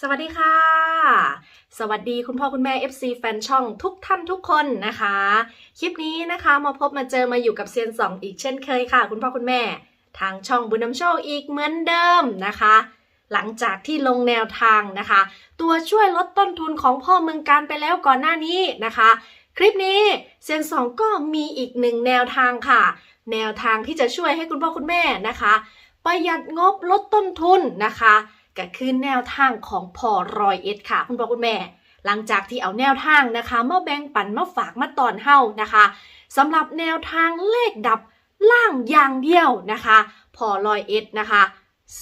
สวัสดีค่ะ สวัสดีคุณพ่อคุณแม่ FC แฟนช่องทุกท่านทุกคนนะคะ คลิปนี้นะคะมาพบมาเจอมาอยู่กับเซียนสองอีกเช่นเคยค่ะ คุณพ่อคุณแม่ ทางช่องบุญนำโชคอีกเหมือนเดิมนะคะ หลังจากที่ลงแนวทางนะคะ ตัวช่วยลดต้นทุนของพ่อเมืองการไปแล้วก่อนหน้านี้นะคะ คลิปนี้เซียนสองก็มีอีกหนึ่งแนวทางค่ะ แนวทางที่จะช่วยให้คุณพ่อคุณแม่นะคะ ประหยัดงบลดต้นทุนนะคะ ก็คือแนวทางของพอรอยเอ็ดค่ะ คุณพ่อคุณแม่ หลังจากที่เอาแนวทางนะคะมาแบ่งปันมาฝากมาตอนเฮานะคะสำหรับแนวทางเลขดับล่างอย่างเดียวนะคะพอรอยเอ็ดนะคะ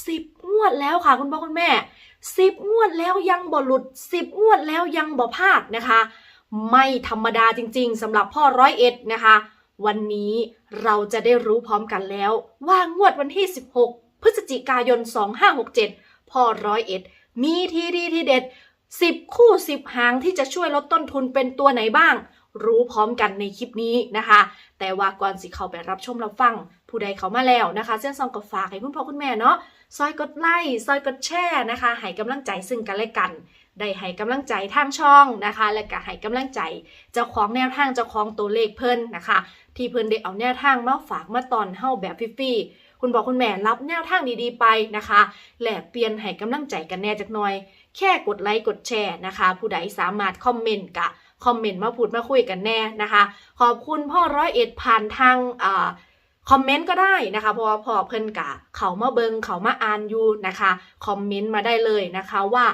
สิบงวดแล้วค่ะคุณพ่อคุณแม่สิบงวดแล้วยังบ่หลุดสิบงวดแล้วยังบ่พลาดนะคะ ไม่ธรรมดาจริงๆสำหรับพ่อร้อยเอ็ดนะคะ วันนี้เราจะได้รู้พร้อมกันแล้ว ว่างวดวันที่ 16 พฤศจิกายน 2567 พ่อร้อยเอ็ด มีทีดีทีเด็ด 10 คู่ 10 หางที่จะช่วยลดต้นทุนเป็นตัวไหนบ้าง รู้พร้อมกันในคลิปนี้นะคะ แต่ว่าก่อนสิเข้าไปรับชมรับฟัง ผู้ใดเขามาแล้วนะคะ เส้นซองก็ฝากให้คุณพ่อคุณแม่เนาะซอยกดไลค์ซอยกดแชร์นะคะให้กำลังใจซึ่งกันและกันได้ให้กำลังใจทางช่องนะคะ และก็ให้กำลังใจเจ้าของแนวทางเจ้าของตัวเลขเพิ่นนะคะ ที่เพิ่นได้เอาแนวทางมาฝากมาตอนเฮาแบบฟรีๆ คุณบอกคุณแม่รับแนวทางดีๆไปนะคะแลกเปลี่ยนให้กำลังใจกันแน่จักหน่อย แค่กดไลค์กดแชร์นะคะ ผู้ใดสามารถคอมเมนต์กะคอมเมนต์มาพูดมาคุยกันแน่นะคะ ขอบคุณพ่อร้อยเอ็ดผ่านทางอ่าคอมเมนต์ก็ได้นะคะเพราะว่าพอเพิ่นกะเขามาเบิงเขามาอ่านอยู่นะคะคอมเมนต์มาได้เลยนะคะว่า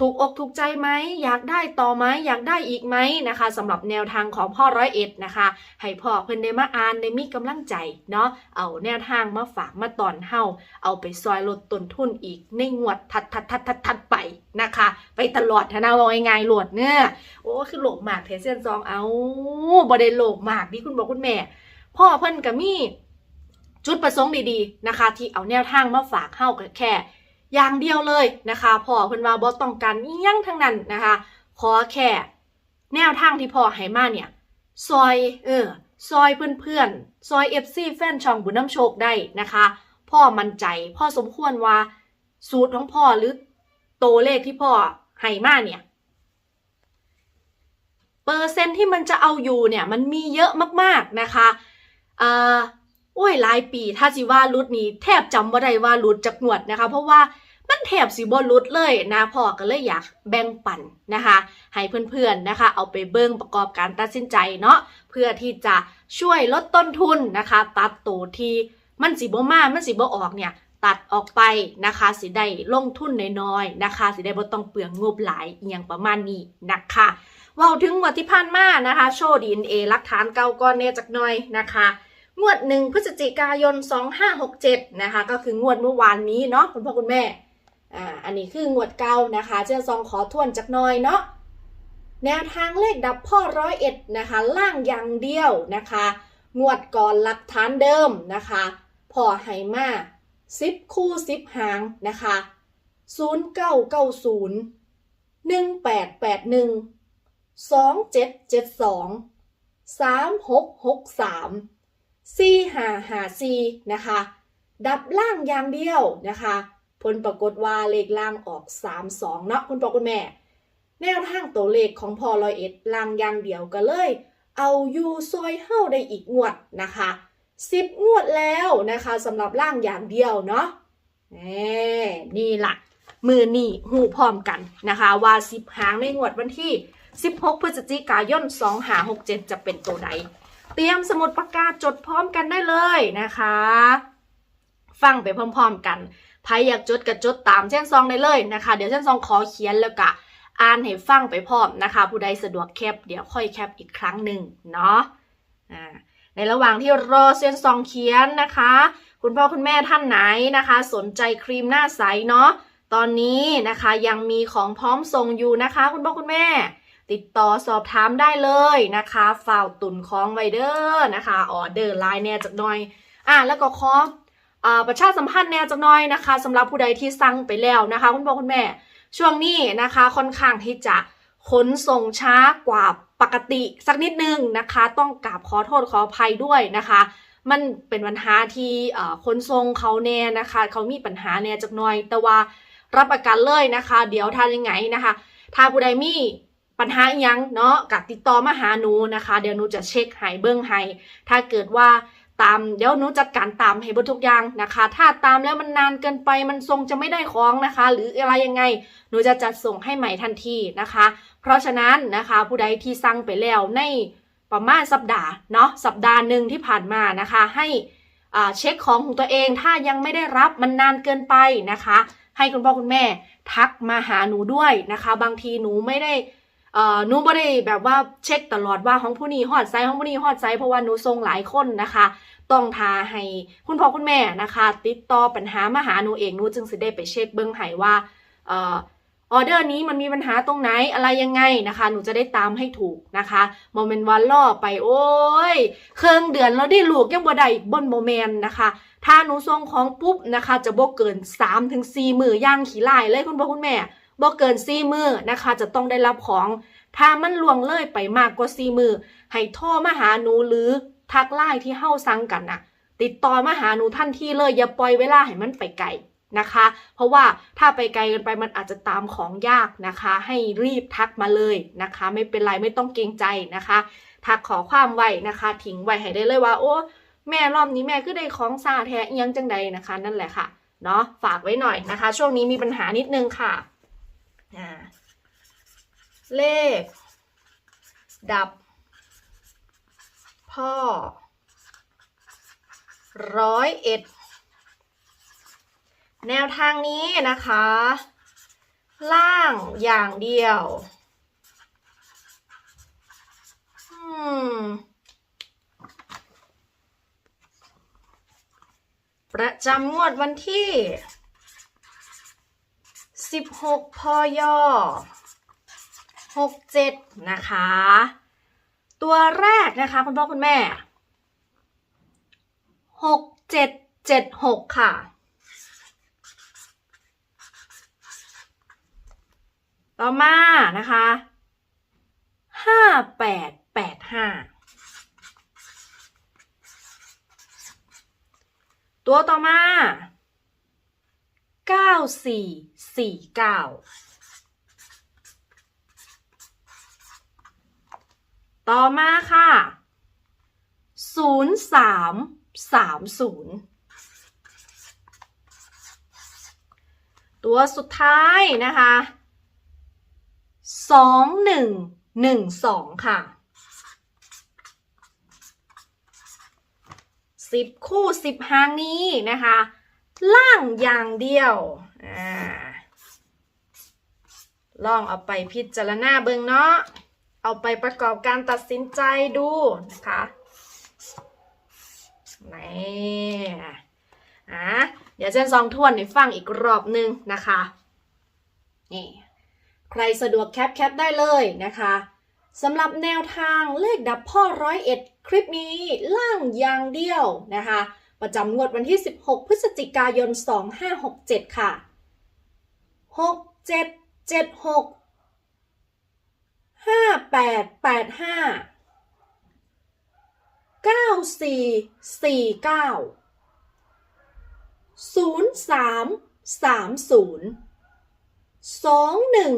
ถูกอกถูกใจไหมอยากได้ต่อไหมอยากได้อีกไหมนะคะสำหรับแนวทางของพ่อร้อยเอ็ดนะคะให้พ่อเพิ่นได้มาอ่านได้มีกำลังใจเนาะเอาแนวทางมาฝากมาตอนเฮาเอาไปซอยลดต้นทุนอีกในงวดทัดทัดทัดทัดทัดไปนะคะ ไปตลอดทนะว่าง่ายๆโหลดเนี่ยโอ้คือโหลกมากเทเซียนซองเอาบ่ได้โหลกมากนี่คุณบอกคุณแม่ พ่อเพิ่นก็มีจุดประสงค์ดีๆนะคะ ที่เอาแนวทางมาฝากเฮาก็แค่ อย่างเดียวเลยนะคะพ่อเพิ่นว่าบ่ต้องการอิหยังทั้งนั้นนะคะขอแค่แนวทางที่พ่อให้มาเนี่ยซอยเออซอยเพื่อนๆซอย FC แฟนช่องบุญน้ำโชคได้นะคะ พ่อมั่นใจพ่อสมควรว่าสูตรของพ่อหรือโตวเลขที่พ่อให้มาเนี่ยเปอร์เซ็นที่มันจะเอาอยู่เนี่ยมันมีเยอะมากๆนะคะอ่า โอ้ยหลายปี ถ้าสิว่ารุดนี้แทบจำบ่ได้ว่ารุดจากงวดนะคะ เพราะว่ามันแทบสิบ่รุดเลยนะพ่อก็เลยอยากแบ่งปันนะคะ ให้เพื่อนๆนะคะ เอาไปเบิ่งประกอบการตัดสินใจเนาะเพื่อที่จะช่วยลดต้นทุนนะคะ ตัดตัวที่มันสิบ่มามันสิบ่ออกเนี่ยตัดออกไปนะคะสิได้ลงทุนน้อยๆนะคะ สิได้บ่ต้องเปลืองงบหลายอย่างประมาณนี้นะคะว้าถึงงวดที่ผ่านมานะคะ โชว์ดีเอหลักฐานเก่าก่อนแน่จักหน่อยนะคะ งวดหนึ่งพฤศจิกายน 2567 นะคะ ก็คืองวดเมื่อวานนี้เนาะคุณพ่อคุณแม่ อ่า อันนี้คืองวดเก่านะคะ เจ้าซองขอทวนจักหน่อยเนาะ แนวทางเลขดับพ่อร้อยเอ็ดนะคะ ล่างอย่างเดียวนะคะ งวดก่อนหลักฐานเดิมนะคะ พ่อไฮมาสิบคู่สิบหางนะคะศูนย์เก้าเก้าศูนย์หนึ่งแปดแปดหนึ่งสองเจ็ดเจ็ดสองสามหกหกสาม สี่หาหาซีนะคะ ดับล่างอย่างเดียวนะคะผลปรากฏว่าเลขล่างออก 3 2เนาะคุณพ่อคุณแม่ แนวทางตัวเลขของพอลอยเอ็ดล่างอย่างเดียวก็เลย เอาอยู่ซอยเฮ้าได้อีกงวดนะคะ10 งวดแล้วนะคะสำหรับล่างอย่างเดียวเนาะนี่ล่ะมือนี่หูพร้อมกันนะคะว่า 10 หางในงวดวันที่ 16 พฤศจิกายน2567 จะเป็นตัวใด เตรียมสมุดปากกาจดพร้อมกันได้เลยนะคะ ฟังไปพร้อมๆกันใครอยากจดก็จดตามเช่นซองได้เลยนะคะ เดี๋ยวเช่นซองขอเขียนแล้วก็อ่านให้ฟังไปพร้อมนะคะ ผู้ใดสะดวกแคปเดี๋ยวค่อยแคปอีกครั้งหนึ่งเนาะในระหว่างที่รอเส้นซองเขียนนะคะ คุณพ่อคุณแม่ท่านไหนนะคะ สนใจครีมหน้าใสเนาะตอนนี้นะคะยังมีของพร้อมส่งอยู่นะคะ คุณพ่อคุณแม่ ติดต่อสอบถามได้เลยนะคะฝ่าวตุนของไวเดอร์นะคะออเดอร์ไลน์แน่จากหน่อยอะแล้วก็ขออ่าประชาสัมพันธ์แน่จากหน่อยนะคะสำหรับผู้ใดที่สั่งไปแล้วนะคะ คุณพ่อคุณแม่ ช่วงนี้นะคะค่อนข้างที่จะขนส่งช้ากว่าปกติสักนิดนึงนะคะ ต้องกราบขอโทษขออภัยด้วยนะคะ มันเป็นปัญหาที่เอ่อขนส่งเขาแน่นะคะ เขามีปัญหาแน่จากหน่อย แต่ว่ารับประกันเลยนะคะ เดี๋ยวทานยังไงนะคะถ้าผู้ใดมี ปัญหาอีหยังเนาะกับติดต่อมาหาหนูนะคะ เดี๋ยวหนูจะเช็คให้เบิ้งให้ถ้าเกิดว่าตามเดี๋ยวหนูจัดการตามให้เบดทุกอย่างนะคะ ถ้าตามแล้วมันนานเกินไปมันทรงจะไม่ได้ของนะคะ หรืออะไรยังไงหนูจะจัดส่งให้ใหม่ทันทีนะคะ เพราะฉะนั้นนะคะผู้ใดที่สั่งไปแล้วในประมาณสัปดาห์เนาะสัปดาห์หนึ่งที่ผ่านมานะคะ ให้เช็คของของตัวเองถ้ายังไม่ได้รับมันนานเกินไปนะคะ ให้คุณพ่อคุณแม่ทักมาหาหนูด้วยนะคะ บางทีหนูไม่ได้ เอ่อหนูไม่ได้แบบว่าเช็คตลอดว่าของผู้นี้ฮอดไซส์ของผู้นี้ฮอดไซส์เพราะว่าหนูทรงหลายคนนะคะ ต้องทาให้คุณพ่อคุณแม่นะคะ ติดต่อปัญหามาหาหนูเองหนูจึงสิได้ไปเช็คเบิ้งให้ว่าเอ่อออเดอร์นี้มันมีปัญหาตรงไหนอะไรยังไงนะคะ หนูจะได้ตามให้ถูกนะคะโมเมนต์วันล่อไปโอ้ยเครื่องเดือนแล้วได้ลูกยังบ่ได้อีกบนโมเมนต์นะคะ ถ้าหนูส่งของปุ๊บนะคะ จะบ่เกิน 3-4ถึง4มือย่างขี่ลายเลยคุณพ่อคุณแม่ บ่เกิน4มือนะคะ จะต้องได้รับของ ถ้ามันล่วงเลยไปมากกว่า4มือ ให้โทรมาหาหนูหรือทักไลน์ที่เฮ้าสั่งกันน่ะติดต่อมาหาหนูทันที่เลยอย่าปล่อยเวลาให้มันไปไกลนะคะ เพราะว่าถ้าไปไกลกินไปมันอาจจะตามของยากนะคะ ให้รีบทักมาเลยนะคะ ไม่เป็นไรไม่ต้องเกรงใจนะคะ ทักขอความไว้นะคะทิ้งไว้ให้ได้เลยว่า โอ้แม่รอบนี้แม่คือได้ของซาแท้เอียงจังใดนะคะ นั่นแหละค่ะเนาะฝากไว้หน่อยนะคะ ช่วงนี้มีปัญหานิดนึงค่ะ เลข ดับ พ่อ ร้อยเอ็ด แนวทางนี้นะคะ ล่างอย่างเดียวอืมประจำงวดวันที่ สิบหกพยหกเจ็ดนะคะ ตัวแรกนะคะคุณพ่อคุณแม่หกเจ็ดเจ็ดหกค่ะต่อมานะคะห้าแปดแปดห้าตัวต่อมา 9449ต่อมาค่ะ0330ตัวสุดท้ายนะคะ2112ค่ะสิบคู่สิบหางนี้นะคะ ล่างอย่างเดียวอ่าลองเอาไปพิจารณาเบิ่งเนาะ เอาไปประกอบการตัดสินใจดูนะคะนี่อะเดี๋ยวเจนซองทวนให้ฟังอีกรอบหนึ่งนะคะ นี่ ใครสะดวกแคปแคปได้เลยนะคะสำหรับแนวทางเลขดับพ่อร้อยเอ็ดคลิปนี้ล่างอย่างเดียวนะคะ ประจำงวดวันที่ 16 พฤศจิกายน 2567 ค่ะ 6776 5885 9449 0330สองหนึ่ง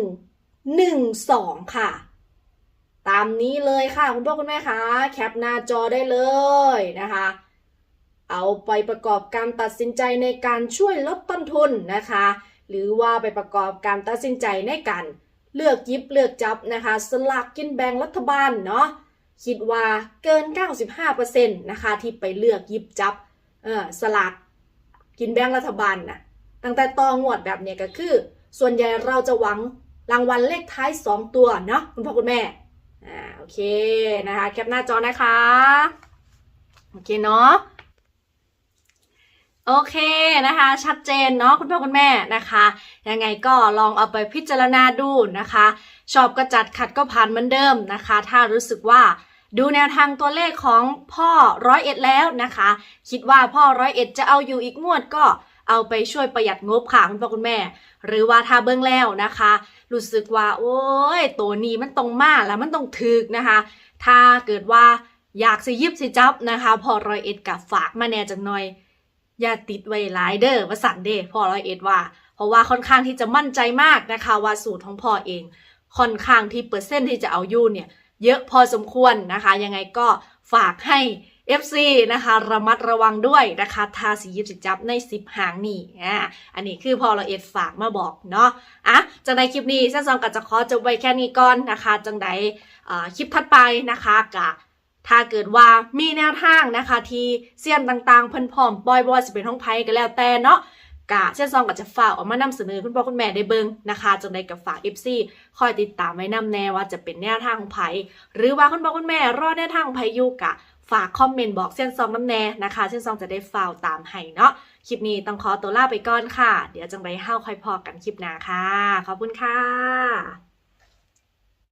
หนึ่งสองค่ะ ตามนี้เลยค่ะ คุณพ่อคุณแม่คะแคปหน้าจอได้เลยนะคะ เอาไปประกอบการตัดสินใจในการช่วยลดต้นทุนนะคะ หรือว่าไปประกอบการตัดสินใจในการเลือกยิบเลือกจับนะคะ สลากกินแบ่งรัฐบาลเนาะคิดว่าเกิน 95%นะคะที่ไปเลือกยิบจับเออสลากกินแบ่งรัฐบาลน่ะตั้งแต่ตองวดแบบเนี้ยก็คือ ส่วนใหญ่เราจะหวังรางวัลเลขท้าย 2 ตัวเนาะคุณพ่อคุณแม่อ่าโอเคนะคะแคปหน้าจอนะคะ โอเคเนาะ โอเคนะคะ ชัดเจนเนาะคุณพ่อคุณแม่นะคะ ยังไงก็ลองเอาไปพิจารณาดูนะคะ ชอบก็จัดขัดก็ผ่านเหมือนเดิมนะคะ ถ้ารู้สึกว่าดูแนวทางตัวเลขของพ่อร้อยเอ็ดแล้วนะคะ คิดว่าพ่อร้อยเอ็ดจะเอาอยู่อีกงวดก็เอาไปช่วยประหยัดงบค่ะคุณพ่อคุณแม่ หรือว่าถ้าเบิ้งแล้วนะคะ รู้สึกว่า โอ้ยตัวนี้มันตรงมากแล้วมันต้องถึกนะคะ ถ้าเกิดว่าอยากสิยิบสิจับนะคะ พอร้อยเอ็ดกับฝากมาแน่จังหน่อย อย่าติดไว้หลายเด้อว่าสั่นเด้พอร้อยเอ็ดว่า เพราะว่าค่อนข้างที่จะมั่นใจมากนะคะว่าสูตรของพ่อเอง ค่อนข้างที่เปอร์เซ็นต์ที่จะเอาอยู่เนี่ยเยอะพอสมควรนะคะ ยังไงก็ฝากให้ FC นะคะระมัดระวังด้วยนะคะทาสียิบสิจับใน 10 หางนี่อ่าอันนี้คือพอเราเอ็ดฝากมาบอกเนาะอะจังใดคลิปนี้เส้นซองกับจะขอจบไว้แค่นี้ก่อนนะคะ จังใดอ่าคลิปถัดไปนะคะกะ ถ้าเกิดว่ามีแนวทางนะคะ ที่เซียนต่างๆเพิ่นพร้อมปล่อยบ่ว่าสิเป็นห้องไพ่ก็แล้วแต่เนาะกะเส้นซองก็จะฝากออกมานำเสนอคุณพ่อคุณแม่ได้เบิ่งนะคะจังใดกับฝาก FC คอยติดตามไว้นำแน่ว่าจะเป็นแนวทางของไผหรือว่าคุณพ่อคุณแม่รอดแนวทางของไผอยู่กะ ฝากคอมเมนต์บอกเส้นซองน้ำแน่นะคะเส้นซองจะได้ฟาวตามให้เนาะคลิปนี้ต้องขอตัวลาไปก่อนค่ะ เดี๋ยวจังไปห้าวค่อยพอกันคลิปหน้าค่ะ ขอบคุณค่ะ